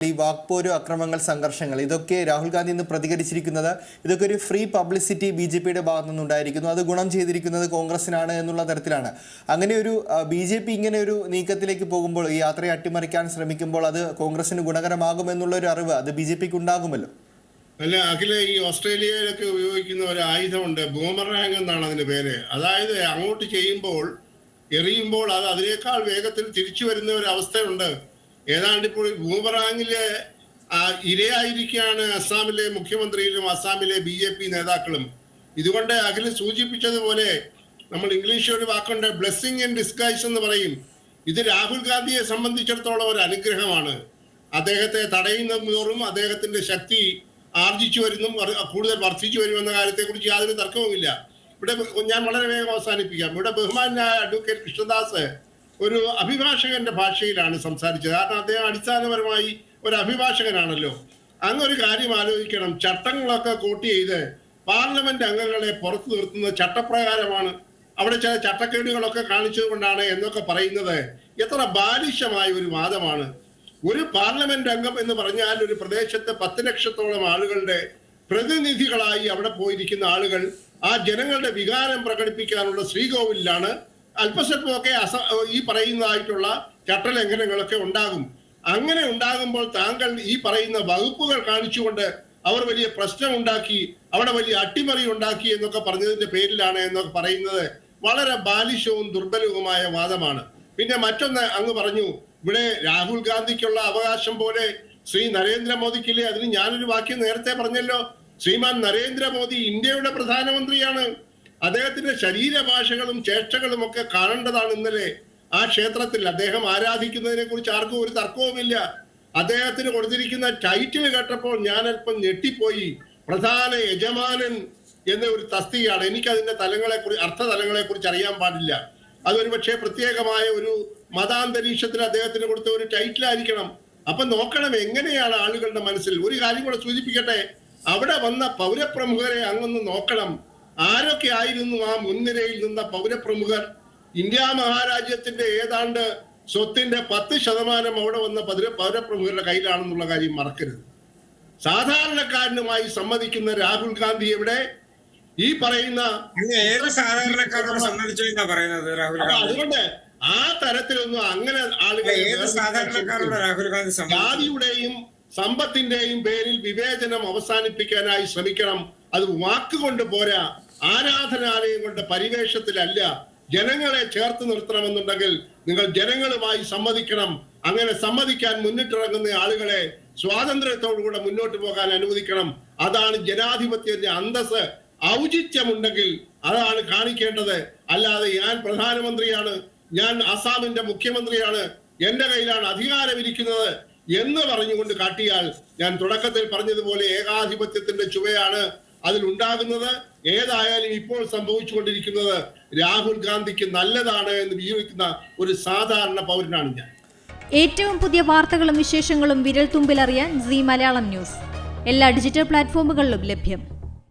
ഈ വാക്പോരോ അക്രമങ്ങൾ സംഘർഷങ്ങൾ ഇതൊക്കെ രാഹുൽ ഗാന്ധി ഇന്ന് പ്രതികരിച്ചിരിക്കുന്നത് ഇതൊക്കെ ഒരു ഫ്രീ പബ്ലിസിറ്റി ബി ജെ പിയുടെ ഭാഗത്തു നിന്നുണ്ടായിരിക്കുന്നു അത് ഗുണം ചെയ്തിരിക്കുന്നത് കോൺഗ്രസിനാണ് എന്നുള്ള തരത്തിലാണ്. അങ്ങനെ ഒരു ബി ജെ പി ഇങ്ങനെ ഒരു നീക്കത്തിലേക്ക് പോകുമ്പോൾ ഈ യാത്രയെ അട്ടിമറിക്കാൻ ശ്രമിക്കുമ്പോൾ അത് കോൺഗ്രസിന് ഗുണകരമാകുമെന്നുള്ള ഒരു അറിവ് അത് ബി ജെ പിക്ക് ഉണ്ടാകുമല്ലോ അല്ല അഖില ഈ ഓസ്ട്രേലിയയിലൊക്കെ ഉപയോഗിക്കുന്ന ഒരു ആയുധമുണ്ട് ബൂമറാങ് എന്നാണ് അതിന്റെ പേര്. അതായത് അങ്ങോട്ട് ചെയ്യുമ്പോൾ എറിയുമ്പോൾ അത് അതിനേക്കാൾ വേഗത്തിൽ തിരിച്ചു വരുന്ന ഒരു അവസ്ഥയുണ്ട്. ഏതാണ്ട് ഇപ്പോൾ ബൂമറാങ്ങിലെ ഇരയായിരിക്കുകയാണ് അസ്സാമിലെ മുഖ്യമന്ത്രിയിലും അസ്സാമിലെ ബി ജെ പി നേതാക്കളും. ഇതുകൊണ്ട് അഖിൽ സൂചിപ്പിച്ചതുപോലെ നമ്മൾ ഇംഗ്ലീഷിൽ ഒരു വാക്കുണ്ട് ബ്ലെസ്സിങ് ഇൻ ഡിസ്ഗൈസ് എന്ന് പറയും. ഇത് രാഹുൽ ഗാന്ധിയെ സംബന്ധിച്ചിടത്തോളം ഒരു അനുഗ്രഹമാണ്. അദ്ദേഹത്തെ തടയുന്ന തോറും അദ്ദേഹത്തിന്റെ ശക്തി ആർജിച്ചു വരുന്നും കൂടുതൽ വർദ്ധിച്ചു വരുമെന്ന കാര്യത്തെക്കുറിച്ച് യാതൊരു തർക്കവുമില്ല. ഇവിടെ ഞാൻ വളരെ വേഗം അവസാനിപ്പിക്കാം. ഇവിടെ ബഹുമാനായ അഡ്വക്കേറ്റ് കൃഷ്ണദാസ് ഒരു അഭിഭാഷകന്റെ ഭാഷയിലാണ് സംസാരിച്ചത്. കാരണം അദ്ദേഹം അടിസ്ഥാനപരമായി ഒരു അഭിഭാഷകനാണല്ലോ. അങ്ങൊരു കാര്യം ആലോചിക്കണം. ചട്ടങ്ങളൊക്കെ കോട്ട് ചെയ്ത് പാർലമെന്റ് അംഗങ്ങളെ പുറത്തു നിർത്തുന്നത് ചട്ടപ്രകാരമാണ്. അവിടെ ചില ചട്ടക്കേടുകളൊക്കെ കാണിച്ചതുകൊണ്ടാണ് എന്നൊക്കെ പറയുന്നത് എത്ര ബാലിശമായ ഒരു വാദമാണ്. ഒരു പാർലമെന്റ് അംഗം എന്ന് പറഞ്ഞാൽ ഒരു പ്രദേശത്ത് പത്ത് ലക്ഷത്തോളം ആളുകളുടെ പ്രതിനിധികളായി അവിടെ പോയിരിക്കുന്ന ആളുകൾ ആ ജനങ്ങളുടെ വികാരം പ്രകടിപ്പിക്കാനുള്ള ശ്രീകോവിലാണ് അല്പസ്വല്പമൊക്കെ അസ ഈ പറയുന്നതായിട്ടുള്ള ചട്ടലംഘനങ്ങളൊക്കെ ഉണ്ടാകും. അങ്ങനെ ഉണ്ടാകുമ്പോൾ താങ്കൾ ഈ പറയുന്ന വകുപ്പുകൾ കാണിച്ചുകൊണ്ട് അവർ വലിയ പ്രശ്നം ഉണ്ടാക്കി അവിടെ വലിയ അട്ടിമറി ഉണ്ടാക്കി എന്നൊക്കെ പറഞ്ഞതിന്റെ പേരിലാണ് എന്നൊക്കെ പറയുന്നത് വളരെ ബാലിശവും ദുർബലവുമായ വാദമാണ്. പിന്നെ മറ്റൊന്ന് അങ്ങ് പറഞ്ഞു ഇവിടെ രാഹുൽ ഗാന്ധിക്കുള്ള അവകാശം പോലെ ശ്രീ നരേന്ദ്രമോദിക്കില്ലേ? അതിന് ഞാനൊരു വാക്യം നേരത്തെ പറഞ്ഞല്ലോ. ശ്രീമാൻ നരേന്ദ്രമോദി ഇന്ത്യയുടെ പ്രധാനമന്ത്രിയാണ്. അദ്ദേഹത്തിന്റെ ശരീരഭാഷകളും ചേഷ്ടകളും ഒക്കെ കാണേണ്ടതാണ് ഇന്നലെ ആ ക്ഷേത്രത്തിൽ. അദ്ദേഹം ആരാധിക്കുന്നതിനെ കുറിച്ച് ആർക്കും ഒരു തർക്കവുമില്ല. അദ്ദേഹത്തിന് കൊടുത്തിരിക്കുന്ന ടൈറ്റിൽ കേട്ടപ്പോൾ ഞാൻ അല്പം ഞെട്ടിപ്പോയി. പ്രധാന യജമാനൻ എന്ന ഒരു തസ്തികയാണ്. എനിക്ക് അതിന്റെ തലങ്ങളെ കുറിച്ച് അർത്ഥ തലങ്ങളെ കുറിച്ച് അറിയാൻ പാടില്ല. അതൊരു പക്ഷേ പ്രത്യേകമായ ഒരു മതാന്തരീക്ഷത്തിൽ അദ്ദേഹത്തിന് കൊടുത്ത ഒരു ടൈറ്റിൽ ആയിരിക്കണം. അപ്പൊ നോക്കണം എങ്ങനെയാണ് ആളുകളുടെ മനസ്സിൽ. ഒരു കാര്യം കൂടെ സൂചിപ്പിക്കട്ടെ. അവിടെ വന്ന പൗരപ്രമുഖരെ അങ്ങൊന്ന് നോക്കണം. ആരൊക്കെ ആയിരുന്നു ആ മുൻനിരയിൽ നിന്ന പൗരപ്രമുഖർ? ഇന്ത്യ മഹാരാജ്യത്തിന്റെ ഏതാണ്ട് സ്വത്തിന്റെ പത്ത് ശതമാനം അവിടെ വന്ന പതിര പൗരപ്രമുഖരുടെ കയ്യിലാണെന്നുള്ള കാര്യം മറക്കരുത്. സാധാരണക്കാരനുമായി സമ്മതിക്കുന്ന രാഹുൽ ഗാന്ധി എവിടെ? ഈ പറയുന്ന ഏത് സാധാരണക്കാരോട് സമ്മതിച്ചു എന്നാ പറയുന്നത് രാഹുൽ അതുകൊണ്ട് ആ തരത്തിലൊന്നും അങ്ങനെ ആളുകൾ ജാതിയുടെയും സമ്പത്തിന്റെയും പേരിൽ വിവേചനം അവസാനിപ്പിക്കാനായി ശ്രമിക്കണം. അത് വാക്കുകൊണ്ട് പോരാ. ആരാധനാലയം കൊണ്ട് പരിവേഷത്തിലല്ല ജനങ്ങളെ ചേർത്ത് നിർത്തണമെന്നുണ്ടെങ്കിൽ നിങ്ങൾ ജനങ്ങളുമായി സമ്മതിക്കണം. അങ്ങനെ സമ്മതിക്കാൻ മുന്നിട്ടിറങ്ങുന്ന ആളുകളെ സ്വാതന്ത്ര്യത്തോടുകൂടെ മുന്നോട്ട് പോകാൻ അനുവദിക്കണം. അതാണ് ജനാധിപത്യത്തിന്റെ അന്തസ് ഔചിത്യമുണ്ടെങ്കിൽ അതാണ് കാണിക്കേണ്ടത്. അല്ലാതെ ഞാൻ പ്രധാനമന്ത്രിയാണ് ഞാൻ അസാമിന്റെ മുഖ്യമന്ത്രിയാണ് എന്റെ കയ്യിലാണ് അധികാരമിരിക്കുന്നത് എന്ന് പറഞ്ഞുകൊണ്ട് കാട്ടിയാൽ ഞാൻ തുടക്കത്തിൽ പറഞ്ഞതുപോലെ ഏകാധിപത്യത്തിന്റെ ചുവയാണ് അതിലുണ്ടാകുന്നത്. ഏതായാലും ഇപ്പോൾ സംഭവിച്ചുകൊണ്ടിരിക്കുന്നത് രാഹുൽ ഗാന്ധിക്ക് നല്ലതാണ് എന്ന് വിയോജിക്കുന്ന ഒരു സാധാരണ പൗരനാണ് ഞാൻ. ഏറ്റവും പുതിയ വാർത്തകളും വിശേഷങ്ങളും വിരൽ തുമ്പിലറിയാൻ സി മലയാളം ന്യൂസ്. എല്ലാ ഡിജിറ്റൽ പ്ലാറ്റ്ഫോമുകളിലും ലഭ്യം.